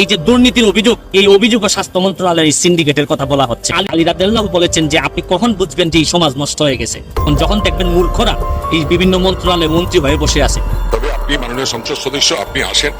এই যে দুর্নীতির অভিযোগ, এই অভিযোগ স্বাস্থ্য মন্ত্রণালয়ের সিন্ডিকেটের কথা বলা হচ্ছে। আলী রাদেল্লাহ বলেছেন যে, আপনি কখন বুঝবেন যে এই সমাজ নষ্ট হয়ে গেছে? যখন দেখবেন মূর্খরা, এই বিভিন্ন মন্ত্রণালয়ে মন্ত্রী হয়ে বসে আছে। তবে আপনি মাননীয় সংসদ সদস্য, আপনি আসেন।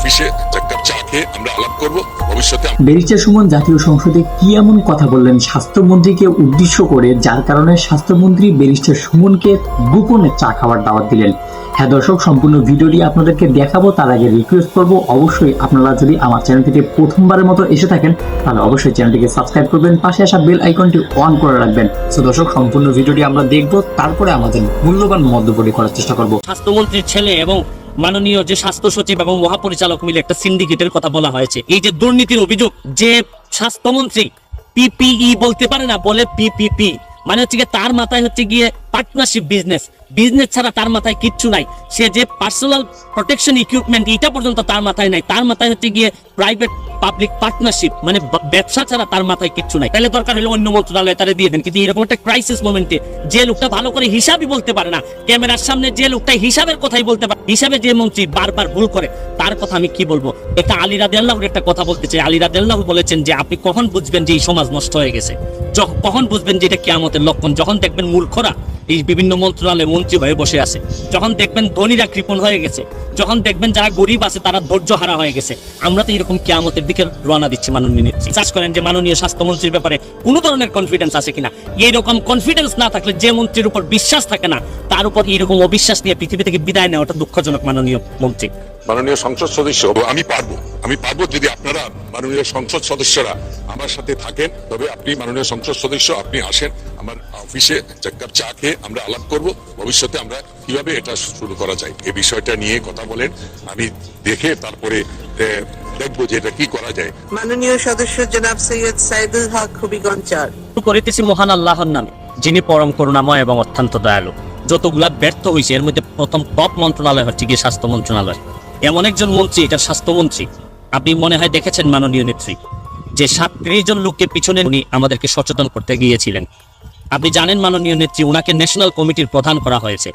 অফিসে এক কাপ চা খেয়ে আমরা আলাপ করব ভবিষ্যতে ব্যারিস্টার সুমন জাতীয় সংসদে কি এমন কথা বললেন স্বাস্থ্যমন্ত্রীকে উদ্দেশ্য করে যার কারণে স্বাস্থ্যমন্ত্রী ব্যারিস্টার সুমনকে গোপনে চা খাওয়ার দাওয়াত দিলেন। হ্যাঁ দর্শক সম্পূর্ণ ভিডিওটি আপনাদেরকে দেখাবো তার আগে রিকোয়েস্ট করব অবশ্যই আপনারা যদি আমার চ্যানেলটিতে প্রথমবারের মতো এসে থাকেন তাহলে অবশ্যই চ্যানেলটিকে সাবস্ক্রাইব করবেন পাশে আসা বেল আইকনটি অন করে রাখবেন। তো দর্শক সম্পূর্ণ ভিডিওটি আমরা দেখব তারপরে আমাদের মূল্যবান মন্তব্যটি করার চেষ্টা করব। স্বাস্থ্যমন্ত্রীর ছেলে এবং মাননীয় যে স্বাস্থ্য সচিব এবং মহাপরিচালক মিলে একটা সিন্ডিকেটের কথা বলা হয়েছে। এই যে দুর্নীতির অভিযোগ, যে স্বাস্থ্যমন্ত্রী পিপিই বলতে পারে না, বলে পিপিপি মানে হচ্ছে গিয়ে তার মাথায় হচ্ছে গিয়ে পার্টনারশিপ বিজনেস বিজনেস ছাড়া তার মাথায় কিচ্ছু নাই। সে যে পার্সোনাল প্রোটেকশন ইকুইপমেন্ট এটা পর্যন্ত তার মাথায় নাই। তার মাথায় হচ্ছে গিয়ে প্রাইভেট পাবলিক পার্টনারশিপ মানে ব্যবসা ছাড়া তার মাথায় কিচ্ছু নাই। তাহলে দরকার হলে অন্য মন্ত্রণালয়ে তারা দিয়ে দেন। কিন্তু এরকম একটা ক্রাইসিস মোমেন্টে যে লোকটা ভালো করে হিসাবই বলতে পারে না, ক্যামেরার সামনে যে লোকটা হিসাবের কথাই বলতে পারে, হিসাবে যে মন্ত্রী বারবার ভুল করে, তার কথা আমি কি বলব? এটা আলী রাদিয়াল্লাহুর একটা কথা বলতে চাই। আলী রাদিয়াল্লাহু বলেছেন যে, আপনি কখন বুঝবেন যে এই সমাজ নষ্ট হয়ে গেছে? কখন বুঝবেন যে এটা কিয়ামতের লক্ষণ? যখন দেখবেন মূর্খরা এই বিভিন্ন মন্ত্রণালয়ে মন্ত্রী হয়ে বসে আছে। যখন দেখবেন ধনীরা কৃপণ হয়ে গেছে, যখন দেখবেন যারা গরিব আছে তারা ধৈর্য হারা হয়ে গেছে, আমরা তো এরকম কেয়ামতের দিকে রওনা দিচ্ছি মাননীয় নেত্রী। চাষ করেন যে মাননীয় স্বাস্থ্যমন্ত্রীর ব্যাপারে কোনো ধরনের কনফিডেন্স আছে কিনা? এইরকম কনফিডেন্স না থাকলে যে মন্ত্রীর উপর বিশ্বাস থাকে না, তার উপর এরকম অবিশ্বাস নিয়ে পৃথিবী থেকে বিদায় নেওয়াটা দুঃখজনক মাননীয় মন্ত্রী। মাননীয় সংসদ সদস্য। আমি পারব। আমি পারব যদি আপনারা মাননীয় সংসদ সদস্যরা আমার সাথে থাকেন। তবে আপনি মাননীয় সংসদ সদস্য আপনি আসেন। আমার অফিসে এক কাপ চা খেয়ে আমরা আলাপ করব। ভবিষ্যতে আমরা কীভাবে এটা শুরু করা যায়? এই বিষয়টা নিয়ে কথা বলেন। আমি দেখে তারপরে দেখব যে এটা কি করা যায়। মাননীয় সদস্য জনাব সৈয়দ সাইদুল হক করিতেছি মহান আল্লাহর নামে যিনি পরম করুণাময় এবং অত্যন্ত দয়ালু। যতগুলা ব্যর্থ হয়েছে এর মধ্যে প্রথম টপ মন্ত্রণালয় হচ্ছে গিয়ে স্বাস্থ্য মন্ত্রণালয়। এমন একজন মন্ত্রী, এটা স্বাস্থ্যমন্ত্রী। আপনি মনে হয় দেখেছেন মাননীয় নেত্রী, যে সাতত্রিশ জন লোককে পিছনে উনি আমাদেরকে সচেতন করতে গিয়েছিলেন। আপনি জানেন মাননীয় নেত্রী, উনাকে ন্যাশনাল কমিটির প্রধান করা হয়েছে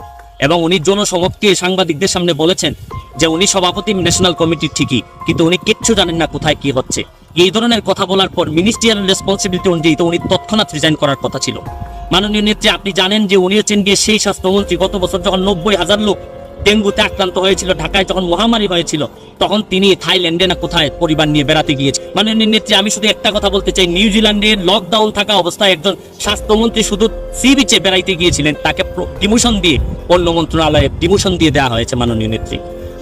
এবং উনি জনসমক্ষে সাংবাদিকদের সামনে বলেছেন যে উনি সভাপতি ন্যাশনাল কমিটির ঠিকই, কিন্তু উনি কিচ্ছু জানেন না কোথায় কি হচ্ছে। এই ধরনের কথা বলার পর মিনিস্ট্রিয়াল রেসপন্সিবিলিটি অনুযায়ী তো উনি তৎক্ষণাৎ রিজাইন করার কথা ছিল। মাননীয় নেত্রী, আপনি জানেন যে উনি হচ্ছেন গিয়ে সেই স্বাস্থ্যমন্ত্রী, গত বছর যখন নব্বই হাজার লোক ডেঙ্গুতে আক্রান্ত হয়েছিল, ঢাকায় যখন মহামারী হয়েছিল, তখন তিনি থাইল্যান্ডে না কোথায় পরিবার নিয়ে বেড়াতে গিয়েছে। মানে নেত্রী, আমি শুধু একটা কথা বলতে চাই, নিউজিল্যান্ডে লকডাউন থাকা অবস্থায় একজন স্বাস্থ্যমন্ত্রী শুধু সি বিচে বেড়াইতে গিয়েছিলেন, তাকে ডিমোশন দিয়ে অন্য মন্ত্রণালয়ে ডিমোশন দিয়ে দেওয়া হয়েছে মাননীয় নেত্রী।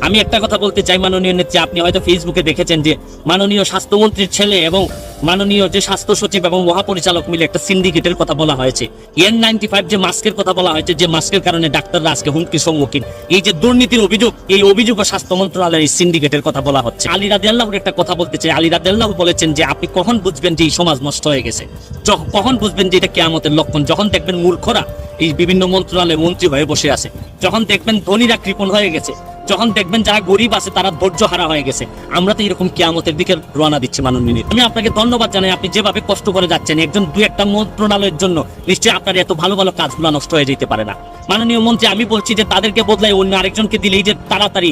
আমি একটা কথা বলতে চাই, মাননীয় নেত্রী। আপনি হয়তো ফেসবুকে দেখেছেন যে মাননীয় স্বাস্থ্যমন্ত্রীর ছেলে এবং মাননীয় যে স্বাস্থ্য সচিব এবং মহাপরিচালক মিলে একটা সিন্ডিকেটের কথা বলা হয়েছে। এন নাইনটি ফাইভ যে মাস্কের কথা বলা হয়েছে, যে মাস্কের কারণে ডাক্তাররা আজকে হুমকির সম্মুখীন। এই যে দুর্নীতির অভিযোগ, এই অভিযোগ স্বাস্থ্য মন্ত্রণালয়ের এই সিন্ডিকেটের কথা বলা হচ্ছে। আলী রাদিয়াল্লাহুর একটা কথা বলতে চাই। আলী রাদিয়াল্লাহু বলেছেন যে, আপনি কখন বুঝবেন যে এই সমাজ নষ্ট হয়ে গেছে? কখন বুঝবেন যে এটা কিয়ামতের লক্ষণ? যখন দেখবেন মূর্খরা এই বিভিন্ন মন্ত্রণালয়ে মন্ত্রী হয়ে বসে আছে। যখন দেখবেন ধনীরা কৃপণ হয়ে গেছে। যখন দেখবেন যারা গরিব আছে, তারা ধৈর্য হারা হয়ে গেছে আমরা তো এরকম কেয়ামতের দিকে রওনা দিচ্ছি, মাননীয়। আমি আপনাকে ধন্যবাদ জানাই, আপনি যেভাবে কষ্ট করে যাচ্ছেন, একজন দু একটা মন্ত্রণালয়ের জন্য নিশ্চয়ই আপনার এত ভালো ভালো কাজগুলো নষ্ট হয়ে যেতে পারে না মাননীয় মন্ত্রী, আমি বলছি যে তাদেরকে বদলাই অন্য আরেকজনকে দিলেই যে তাড়াতাড়ি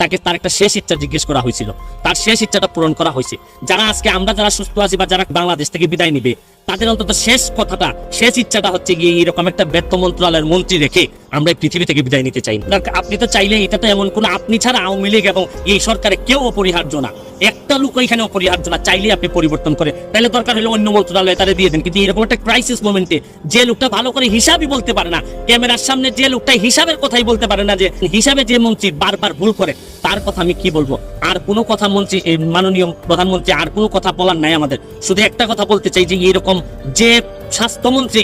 তাকে তার একটা শেষ ইচ্ছা জিজ্ঞেস করা হয়েছিল। তার শেষ ইচ্ছাটা পূরণ করা হয়েছে। যারা আজকে আমরা যারা সুস্থ আছি বা যারা বাংলাদেশ থেকে বিদায় নিবে, তাদের অন্তত শেষ কথাটা, শেষ ইচ্ছাটা হচ্ছে গিয়ে এরকম একটা ব্যর্থ মন্ত্রণালয়ের মন্ত্রী রেখে আমরা এই পৃথিবী থেকে বিদায় নিতে চাই। আপনি তো চাইলে এটা তো এমন কোনো, আপনি ছাড়া আওয়ামী লীগ এবং এই সরকারে কেউ অপরিহার্য না। একটা লোক এখানে অপরিহার্য না চাইলে আপনি পরিবর্তন করে তাহলে দরকার হলে অন্য মন্ত্রণালয়ে তারা দিয়ে দেন। কিন্তু এরকম একটা ক্রাইসিস মোমেন্টে যে লোকটা ভালো করে হিসাবই বলতে পারে না, ক্যামেরার সামনে যে লোকটা হিসাবের কথাই বলতে পারে না যে, হিসাবে যে মন্ত্রী বারবার ভুল করে তার কথা আমি কি বলব? আর কোনো কথা মন্ত্রী মাননীয় প্রধানমন্ত্রী, আর কোনো কথা বলার নাই আমাদের। শুধু একটা কথা বলতে চাই যে এরকম যে স্বাস্থ্যমন্ত্রী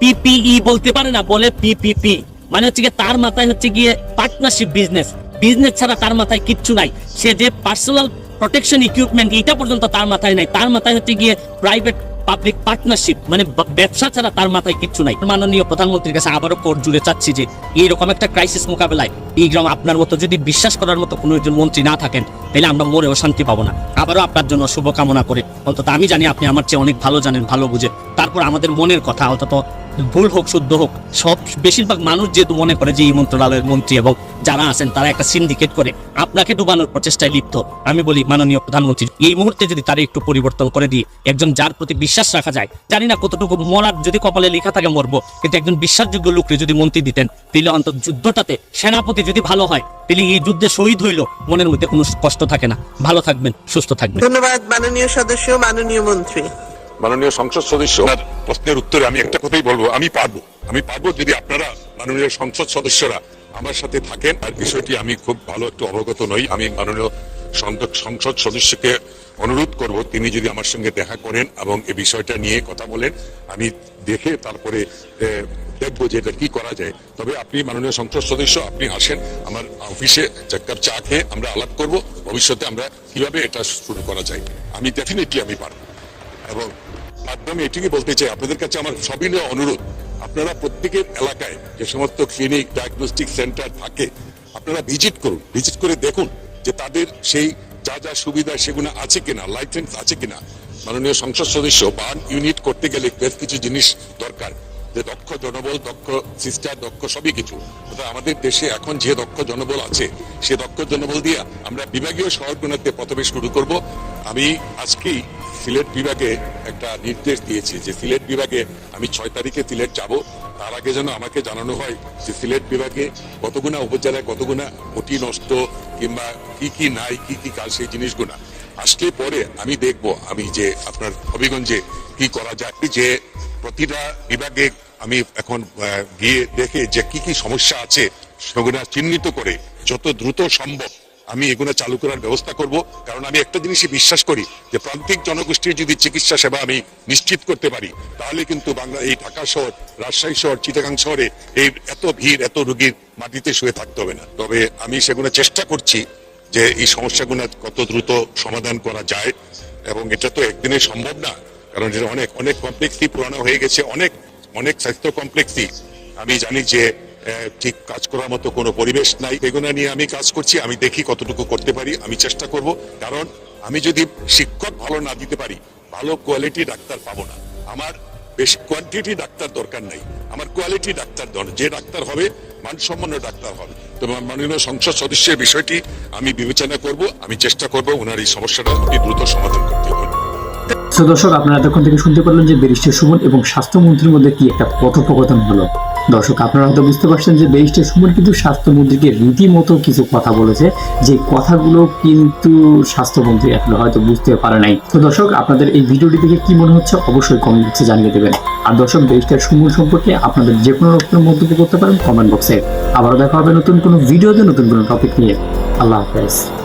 পিপিই বলতে পারে না, বলে পিপিপি মানে হচ্ছে গিয়ে তার মাথায় হচ্ছে গিয়ে পার্টনারশিপ বিজনেস বিজনেস ছাড়া তার মাথায় কিচ্ছু নাই। সে যে পার্সোনাল প্রোটেকশন ইকুইপমেন্ট এটা পর্যন্ত তার মাথায় নাই। তার মাথায় হচ্ছে গিয়ে প্রাইভেট পাবলিক পার্টনারশিপ মানে ব্যবসা ছাড়া তার মাথায় কিচ্ছু নাই। মাননীয় প্রধানমন্ত্রীর কাছে আবারও কোর্ট জুড়ে চাচ্ছি যে, এইরকম একটা ক্রাইসিস মোকাবেলায় এই গ্রাম আপনার মতো যদি বিশ্বাস করার মতো কোনো একজন মন্ত্রী না থাকেন, তাহলে আমরা মরেও শান্তি পাবো না। আবারও আপনার জন্য শুভকামনা করে, অন্তত আমি জানি আপনি আমার চেয়ে অনেক ভালো জানেন, ভালো বুঝে তারপর আমাদের মনের কথা, অন্তত ভুল হোক, শুদ্ধ হোক, সব, বেশিরভাগ মানুষ যেহেতু মনে করে যে এই মন্ত্রণালয়ের মন্ত্রী এবং যারা আছেন, তারা একটা সিন্ডিকেট করে। আপনাকে ডুবানোর প্রচেষ্টায় লিপ্ত। আমি বলি, মাননীয় প্রধানমন্ত্রী, এই মুহূর্তে যদি তারা একটু পরিবর্তন করে দিই একজন যার প্রতি বিশ্বাস রাখা যায়, জানি না কতটুকু মরার, যদি কপালে লেখা থাকে মরবো, কিন্তু একজন বিশ্বাসযোগ্য লোককে যদি মন্ত্রী দিতেন, তাহলে অন্তত যুদ্ধটাতে সেনাপতি যদি ভালো হয়, তাহলে এই যুদ্ধে শহীদ হইল, মনের মধ্যে কোনো কষ্ট থাকে না। ভালো থাকবেন, সুস্থ থাকবেন। ধন্যবাদ, মাননীয় সদস্য, মাননীয় মন্ত্রী। মাননীয় সংসদ সদস্য। প্রশ্নের উত্তরে আমি একটা কথাই বলব, আমি পারব। আমি পারব যদি আপনারা মাননীয় সংসদ সদস্যরা আমার সাথে থাকেন, আর বিষয়টি আমি খুব ভালো একটু অবগত নই। আমি মাননীয় সংসদ- সদস্যকে অনুরোধ করব, তিনি যদি আমার সঙ্গে দেখা করেন এবং এই বিষয়টা নিয়ে কথা বলেন, আমি দেখে তারপরে দেখব যে এটা কি করা যায়। তবে আপনি মাননীয় সংসদ সদস্য, আপনি আসেন, আমার অফিসে এক কাপ চা খেয়ে আমরা আলাপ করব, ভবিষ্যতে আমরা কীভাবে এটা শুরু করা যায়। আমি ডেফিনেটলি আমি পারব। এবং মাধ্যমে এটিকে বলতে চাই, আপনাদের কাছে আমার সবিনয় অনুরোধ। আপনারা প্রত্যেকের এলাকায় যে সমস্ত ক্লিনিক সেন্টার থাকে, আপনারা ভিজিট করুন। ভিজিট করে দেখুন যে তাদের সেই যা যা সুবিধা সেগুলো আছে কিনা লাইসেন্স আছে কিনা। মাননীয় সংসদ সদস্য ইউনিট করতে গেলে বেশ কিছু জিনিস দরকার। যে দক্ষ জনবল, দক্ষ সিস্টার দক্ষ সবই কিছু। আমাদের দেশে এখন যে দক্ষ জনবল আছে, সে দক্ষ জনবল দিয়ে আমরা বিভাগীয় শহরগুলোতে প্রথমে শুরু করব। আমি আজকেই সিলেট বিভাগে একটা নির্দেশ দিয়েছি যে সিলেট বিভাগে আমি ছয় তারিখে সিলেট যাব। তার আগে যেন আমাকে জানানো হয় যে সিলেট বিভাগে কতগুনা উপজেলায় কতগুনা অতি নষ্ট কিংবা কি কি নাই, কি কি কাজ, সেই জিনিসগুলা আসলে পরে আমি দেখব, আমি যে আপনার হবিগঞ্জে কি করা যায়, যে প্রতিটা বিভাগে আমি এখন গিয়ে দেখে যে কি কি সমস্যা আছে সেগুলা চিহ্নিত করে যত দ্রুত সম্ভব আমি এগুলো চালু করার ব্যবস্থা করব। কারণ আমি একটা জিনিসই বিশ্বাস করি যে প্রান্তিক জনগোষ্ঠীর যদি চিকিৎসা সেবা আমি নিশ্চিত করতে পারি, তাহলে কিন্তু বাংলা এই ঢাকা শহর, রাজশাহী শহর, চিটাগাং শহরে এই এত ভিড়, এত রুগীর মাটিতে শুয়ে থাকতে হবে না। তবে আমি সেগুলো চেষ্টা করছি যে এই সমস্যাগুলো কত দ্রুত সমাধান করা যায়। এবং এটা তো একদিনে সম্ভব না, কারণ এটা অনেক অনেক কমপ্লেক্সই পুরানো হয়ে গেছে, অনেক অনেক স্বাস্থ্য কমপ্লেক্সই আমি জানি যে ঠিক কাজ করার মতো কোনো পরিবেশ নাই। এগুলো নিয়ে আমি কাজ করছি, আমি দেখি কতটুকু করতে পারি, আমি চেষ্টা করব। কারণ আমি যদি শিক্ষক ভালো না দিতে পারি, ভালো কোয়ালিটি ডাক্তার পাবো না। আমার বেশ কোয়ান্টিটি ডাক্তার দরকার নাই। আমার কোয়ালিটি ডাক্তার দরকার যে ডাক্তার হবে মানসম্পন্ন ডাক্তার হবে। তো মাননীয় সংসদ সদস্যের বিষয়টি আমি বিবেচনা করব, আমি চেষ্টা করব ওনার এই সমস্যাটা অতি দ্রুত সমাধান করতে। দর্শক, আপনারা এতক্ষণ থেকে শুনতে পারলেন যে ব্যারিস্টার সুমন এবং স্বাস্থ্যমন্ত্রীর মধ্যে কি একটা কথোপকথন হলো। দর্শক, আপনারা হয়তো বুঝতে পারছেন যে ব্যারিস্টার সুমন কিন্তু স্বাস্থ্যমন্ত্রীকে রীতিমতো কিছু কথা বলেছে, যে কথাগুলো কিন্তু স্বাস্থ্যমন্ত্রী আসলে হয়তো বুঝতে পারে নাই। তো দর্শক, আপনাদের এই ভিডিওটি দেখে কি মনে হচ্ছে অবশ্যই কমেন্ট বক্সে জানিয়ে দেবেন। আর দর্শক, ব্যারিস্টার সুমন সম্পর্কে আপনাদের যে কোনো রকমের মন্তব্য করতে পারেন কমেন্ট বক্সে আবারও দেখা হবে নতুন কোনো ভিডিওতে নতুন কোনো টপিক নিয়ে। আল্লাহ হাফেজ।